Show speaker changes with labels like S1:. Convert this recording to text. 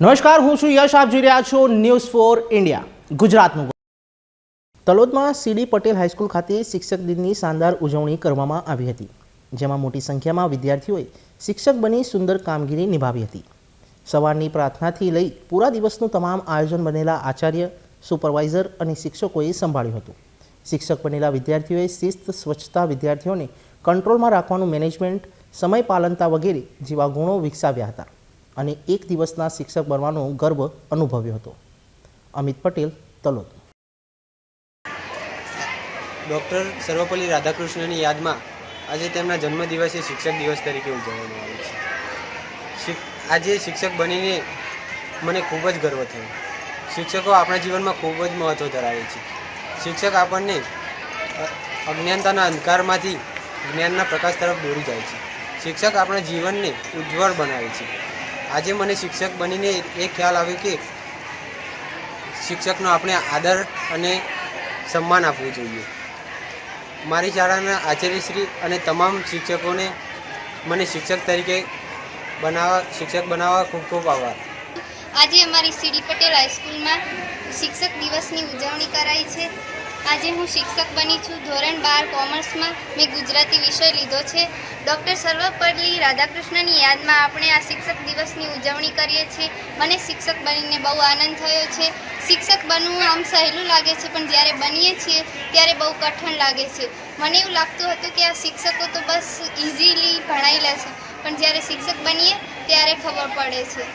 S1: નમસ્કાર, હું છું યશ, આપ જોઈ રહ્યા છો ન્યૂઝ ફોર ઇન્ડિયા ગુજરાતનું તલોદમાં સીડી પટેલ હાઈસ્કૂલ ખાતે શિક્ષક દિનની શાનદાર ઉજવણી કરવામાં આવી હતી, જેમાં મોટી સંખ્યામાં વિદ્યાર્થીઓએ શિક્ષક બની સુંદર કામગીરી નિભાવી હતી. સવારની પ્રાર્થનાથી લઈ પૂરા દિવસનું તમામ આયોજન બનેલા આચાર્ય, સુપરવાઇઝર અને શિક્ષકોએ સંભાળ્યું હતું. શિક્ષક બનેલા વિદ્યાર્થીઓએ શિસ્ત, સ્વચ્છતા વિદ્યાર્થીઓને કંટ્રોલમાં રાખવાનું મેનેજમેન્ટ, સમય પાલનતા વગેરે જેવા ગુણો વિકસાવ્યા હતા. અને એક દિવસના શિક્ષક બનવાનો ગર્વ અનુભવ્યો હતો. અમિત પટેલ, તલોદ.
S2: ડૉક્ટર સર્વપલ્લી રાધાકૃષ્ણની યાદમાં આજે તેમના જન્મદિવસે શિક્ષક દિવસ તરીકે ઉજવવામાં આવે છે. આજે શિક્ષક બનીને મને ખૂબ જ ગર્વ થયો. શિક્ષકો આપણા જીવનમાં ખૂબ જ મહત્ત્વ ધરાવે છે. શિક્ષક આપણને અજ્ઞાનતાના અંધકારમાંથી જ્ઞાનના પ્રકાશ તરફ દોરી જાય છે. શિક્ષક આપણા જીવનને ઉજ્જવળ બનાવે છે. આજે મને શિક્ષક બનીને એ ખ્યાલ આવ્યો કે શિક્ષકનો આપણે આદર અને સન્માન આપવું જોઈએ. મારી શાળાના આચાર્યશ્રી અને તમામ શિક્ષકોને મને શિક્ષક તરીકે બનાવવા, શિક્ષક બનાવવા ખૂબ ખૂબ આભાર.
S3: આજે અમારી સીડી પટેલ હાઈસ્કૂલમાં શિક્ષક દિવસની ઉજવણી કરાઈ છે. આજે હું શિક્ષક બની છું. ધોરણ બાર કોમર્સમાં મેં ગુજરાતી વિષય લીધો છે. ડૉક્ટર સર્વપલ્લી રાધાકૃષ્ણની યાદમાં આપણે આ શિક્ષક દિવસની ઉજવણી કરીએ છીએ. મને શિક્ષક બનીને બહુ આનંદ થયો છે. શિક્ષક બનવું આમ સહેલું લાગે છે, પણ જ્યારે બનીએ છીએ ત્યારે બહુ કઠણ લાગે છે. મને એવું લાગતું હતું કે આ શિક્ષકો તો બસ ઇઝીલી ભણાવી લેશે પણ જ્યારે શિક્ષક બનીએ ત્યારે ખબર પડે છે.